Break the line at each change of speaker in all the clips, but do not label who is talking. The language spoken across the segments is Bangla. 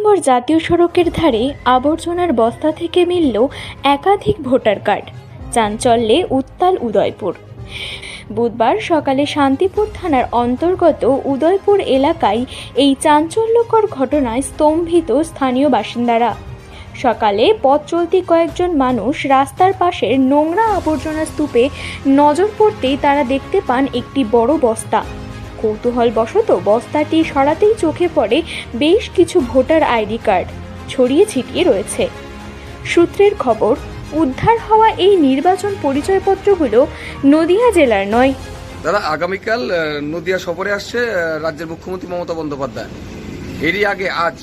নম্বর জাতীয় সড়কের ধারে আবর্জনার বস্তা থেকে মিলল একাধিক ভোটার কার্ড। চাঞ্চল্যে উত্তাল উদয়পুর। বুধবার সকালে শান্তিপুর থানার অন্তর্গত উদয়পুর এলাকায় এই চাঞ্চল্যকর ঘটনায় স্তম্ভিত স্থানীয় বাসিন্দারা। সকালে পথ চলতি কয়েকজন মানুষ রাস্তার পাশের নোংরা আবর্জনা স্তূপে নজর পড়তেই তারা দেখতে পান একটি বড় বস্তা। কৌতূহলবশত বস্তাটি সরাতেই চোখে পড়ে বেশ কিছু ভোটার আইডি কার্ড ছড়িয়ে ছিটিয়ে রয়েছে। সূত্রের খবর উদ্ধার হওয়া এই নির্বাচন পরিচয়পত্রগুলো নদিয়া জেলার নয়।
দাদা আগামীকাল নদিয়া সফরে আসছে রাজ্যের মুখ্যমন্ত্রী মমতা বন্দ্যোপাধ্যায়। এরই আগে আজ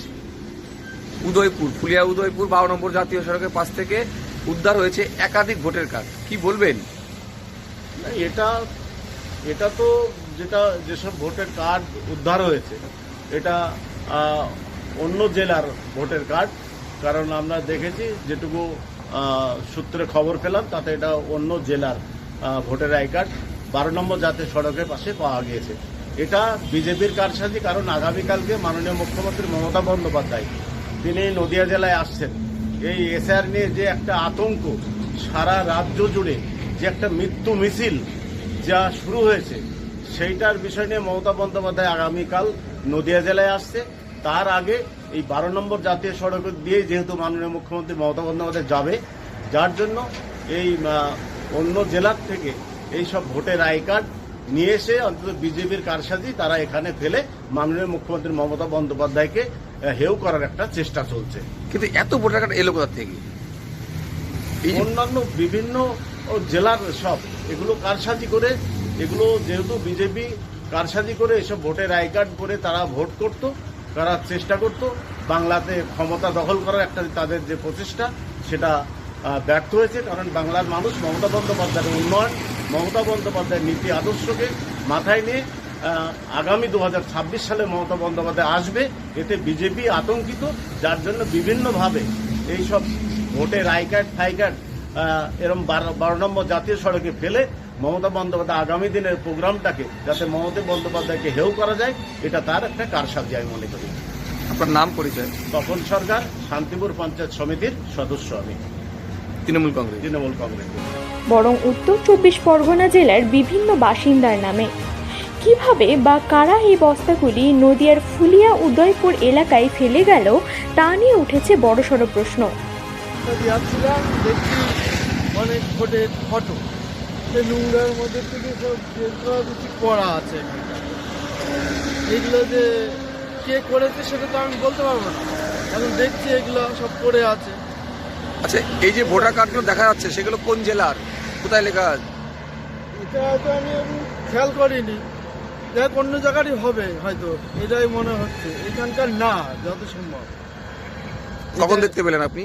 উদয়পুর ফুলিয়া উদয়পুর বারো নম্বর জাতীয় সড়কের পাশ থেকে উদ্ধার হয়েছে একাধিক ভোটের কার্ড। কি বলবেন?
এটা এটা তো যেটা যেসব ভোটের কার্ড উদ্ধার হয়েছে, এটা অন্য জেলার ভোটের কার্ড। কারণ আমরা দেখেছি যেটুকু সূত্রে খবর পেলাম, তাতে এটা অন্য জেলার ভোটের আই কার্ড। বারো নম্বর জাতীয় সড়কের পাশে পাওয়া গিয়েছে। এটা বিজেপির কারসাজি, কারণ আগামীকালকে মাননীয় মুখ্যমন্ত্রী মমতা বন্দ্যোপাধ্যায়, তিনি নদিয়া জেলায় আসছেন। এই এসআর নিয়ে যে একটা আতঙ্ক, সারা রাজ্য জুড়ে যে একটা মৃত্যু মিছিল যা শুরু হয়েছে সেইটার বিষয় নিয়ে মমতা বন্দ্যোপাধ্যায় আগামীকাল নদিয়া জেলায় আসছে। তার আগে এই বারো নম্বর জাতীয় সড়ক দিয়ে যেহেতু মাননীয় মুখ্যমন্ত্রী মমতা বন্দ্যোপাধ্যায় যাবে যার জন্য এই অন্য জেলার থেকে এই সব ভোটের আই কার্ড নিয়ে এসে অন্তত বিজেপির কারসাজি তারা এখানে ফেলে মাননীয় মুখ্যমন্ত্রী মমতা বন্দ্যোপাধ্যায়কে হেয় করার একটা চেষ্টা চলছে।
কিন্তু এত ভোটার কার্ড এলো কোথা থেকে?
অন্যান্য বিভিন্ন জেলার সব এগুলো কারসাজি করে এগুলো যেহেতু বিজেপি কারসাজি করে এসব ভোটের আই কার্ড করে তারা ভোট করত, তারা চেষ্টা করত, বাংলাতে ক্ষমতা দখল করার একটা তাদের যে প্রচেষ্টা, সেটা ব্যর্থ হয়েছে। কারণ বাংলার মানুষ মমতা বন্দ্যোপাধ্যায়ের উন্নয়ন, মমতা বন্দ্যোপাধ্যায়ের নীতি আদর্শকে মাথায় নিয়ে আগামী দু হাজার ছাব্বিশ সালে মমতা বন্দ্যোপাধ্যায় আসবে। এতে বিজেপি আতঙ্কিত, যার জন্য বিভিন্নভাবে এইসব ভোটের আই কার্ড, ফাই কার্ড এরম বারো নম্বর জাতীয় সড়কে ফেলে মমতা বন্দ্যোপাধ্যায় আগামী দিনের প্রোগ্রামটাকে যাতে মমতা বন্দ্যোপাধ্যায়কে হেউ করা যায় এটা তার একটা কারসাজি আমি মনে করি।
আপনার নাম পরিচয়?
তপন সরকার শান্তিপুর পঞ্চায়েত সমিতির সদস্য আমি।
তৃণমূল কংগ্রেস।
তৃণমূল কংগ্রেস।
বরং উত্তর চব্বিশ পরগনা জেলার বিভিন্ন বাসিন্দার নামে। কীভাবে বা কারা এই বস্তাগুলি নদিয়ার ফুলিয়া উদয়পুর এলাকায় ফেলে গেল তা নিয়ে উঠেছে বড়সড় প্রশ্ন।
অনেক ফটো। সে নোংরার মধ্যে থেকে সব করা কিছু করা আছে এগুলো যে কে করেছে সেটা তো আমি বলতে পারব না। এখন দেখছি এগুলো সব পড়ে আছে।
আচ্ছা এই যে ভোটার কার্ডগুলো দেখা যাচ্ছে সেগুলো কোন জেলার? কোথায় লেখা আছে?
এটা তো আমি খেয়াল করিনি। দেখ অন্য জায়গারই হবে হয়তো এটাই মনে হচ্ছে। এখানকার না যত সম্ভব।
কখন দেখতে পেলেন আপনি?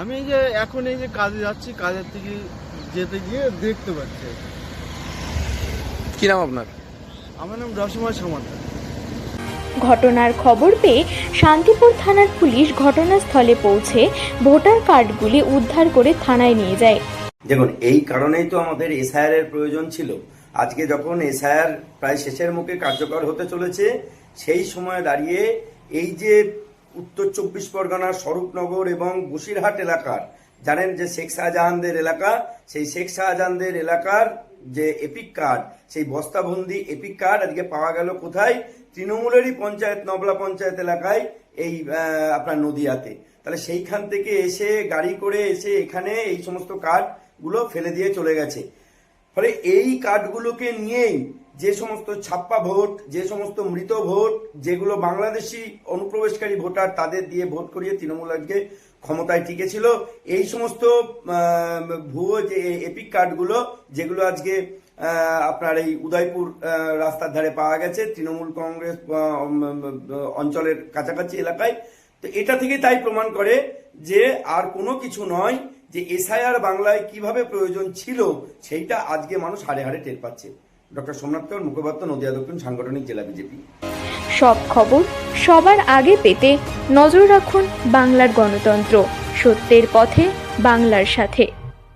আমি এই যে এখন এই যে কাজে যাচ্ছি কাজের থেকে যেতে গিয়ে দেখতে পাচ্ছি।
কি নাম আপনার?
আমার নাম রসময় সমাদার
ঘটনার খবর পেয়ে শান্তিপুর থানার পুলিশ ঘটনাস্থলে পৌঁছে ভোটার কার্ডগুলি উদ্ধার করে থানায় নিয়ে যায়।
দেখুন এই কারণেই তো আমাদের এসআইআর এর প্রয়োজন ছিল। আজকে যখন এসআইআর প্রায় শেষের মুখে কার্যকর হতে চলেছে সেই সময় দাঁড়িয়ে এই যে উত্তর চব্বিশ পরগনার স্বরূপনগর এবং বসিরহাট এলাকার জানেন যে শেখ শাহজাহানদের এলাকা, সেই শেখ শাহজাহানদের এলাকার যে এপিক কার্ড সেই বস্তাবন্দি এপিক কার্ড আজকে পাওয়া গেল কোথায়? তৃণমূলেরই পঞ্চায়েত, নবলা পঞ্চায়েত এলাকায় এই আপনার নদিয়াতে। তাহলে সেইখান থেকে এসে, গাড়ি করে এসে এখানে এই সমস্ত কার্ডগুলো ফেলে দিয়ে চলে গেছে। ফলে এই কার্ডগুলোকে নিয়েই যে সমস্ত ছাপ্পা ভোট, যে সমস্ত মৃত ভোট, যেগুলো বাংলাদেশি অনুপ্রবেশকারী ভোটার তাদের দিয়ে ভোট করিয়ে তৃণমূল আজকে ক্ষমতায় টিকেছিল। এই সমস্ত ভুয়ো যে এপিক কার্ডগুলো, যেগুলো আজকে আপনার এই উদয়পুর রাস্তার ধারে পাওয়া গেছে তৃণমূল কংগ্রেস অঞ্চলের কাছাকাছি এলাকায়। তো এটা থেকে তাই প্রমাণ করে যে আর কোনো কিছু নয় যে এসআইআর বাংলায় কীভাবে প্রয়োজন ছিল, সেইটা আজকে মানুষ হাড়ে হাড়ে টের পাচ্ছে। ডক্টর সোমনাথ কর মুখপাত্র নদিয়া দক্ষিণ সাংগঠনিক জেলা বিজেপি।
সব খবর সবার আগে পেতে নজর রাখুন বাংলার গণতন্ত্র। সত্যের পথে বাংলার সাথে।